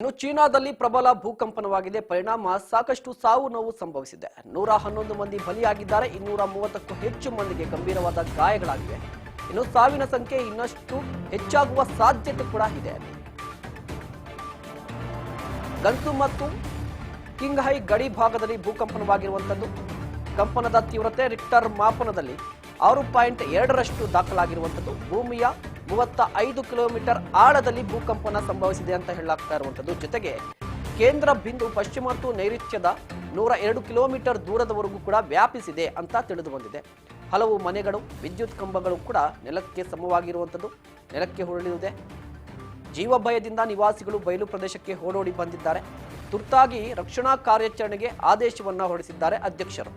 ಇನ್ನು ಚೀನಾದಲ್ಲಿ ಪ್ರಬಲ ಭೂಕಂಪನವಾಗಿದೆ. ಪರಿಣಾಮ ಸಾಕಷ್ಟು ಸಾವು ನೋವು ಸಂಭವಿಸಿದೆ. ನೂರ ಹನ್ನೊಂದು ಮಂದಿ ಬಲಿಯಾಗಿದ್ದಾರೆ. ಇನ್ನೂರ ಮೂವತ್ತಕ್ಕೂ ಹೆಚ್ಚು ಮಂದಿಗೆ ಗಂಭೀರವಾದ ಗಾಯಗಳಾಗಿವೆ. ಇನ್ನು ಸಾವಿನ ಸಂಖ್ಯೆ ಇನ್ನಷ್ಟು ಹೆಚ್ಚಾಗುವ ಸಾಧ್ಯತೆ ಕೂಡ ಇದೆ. ಗನ್ಸು ಮತ್ತು ಕಿಂಗ್ಹೈ ಗಡಿ ಭಾಗದಲ್ಲಿ ಭೂಕಂಪನವಾಗಿರುವಂಥದ್ದು ಕಂಪನದ ತೀವ್ರತೆ ರಿಕ್ಟರ್ ಮಾಪನದಲ್ಲಿ ಆರು ಪಾಯಿಂಟ್ ಎರಡರಷ್ಟು ದಾಖಲಾಗಿರುವಂಥದ್ದು ಭೂಮಿಯ ಮೂವತ್ತ ಐದು ಕಿಲೋಮೀಟರ್ ಆಳದಲ್ಲಿ ಭೂಕಂಪನ ಸಂಭವಿಸಿದೆ ಅಂತ ಹೇಳಲಾಗ್ತಾ ಇರುವಂಥದ್ದು. ಜೊತೆಗೆ ಕೇಂದ್ರ ಬಿಂದು ಪಶ್ಚಿಮ ಮತ್ತು ನೈಋತ್ಯದ ನೂರ ಎರಡು ಕಿಲೋಮೀಟರ್ ದೂರದವರೆಗೂ ಕೂಡ ವ್ಯಾಪಿಸಿದೆ ಅಂತ ತಿಳಿದು ಬಂದಿದೆ ಹಲವು ಮನೆಗಳು, ವಿದ್ಯುತ್ ಕಂಬಗಳು ಕೂಡ ನೆಲಕ್ಕೆ ಸಮವಾಗಿರುವಂಥದ್ದು. ನೆಲಕ್ಕೆ ಹೊರಳಿದೆ ಜೀವ ಭಯದಿಂದ ನಿವಾಸಿಗಳು ಬಯಲು ಪ್ರದೇಶಕ್ಕೆ ಓಡೋಡಿ ಬಂದಿದ್ದಾರೆ. ತುರ್ತಾಗಿ ರಕ್ಷಣಾ ಕಾರ್ಯಾಚರಣೆಗೆ ಆದೇಶವನ್ನು ಹೊರಡಿಸಿದ್ದಾರೆ ಅಧ್ಯಕ್ಷರು.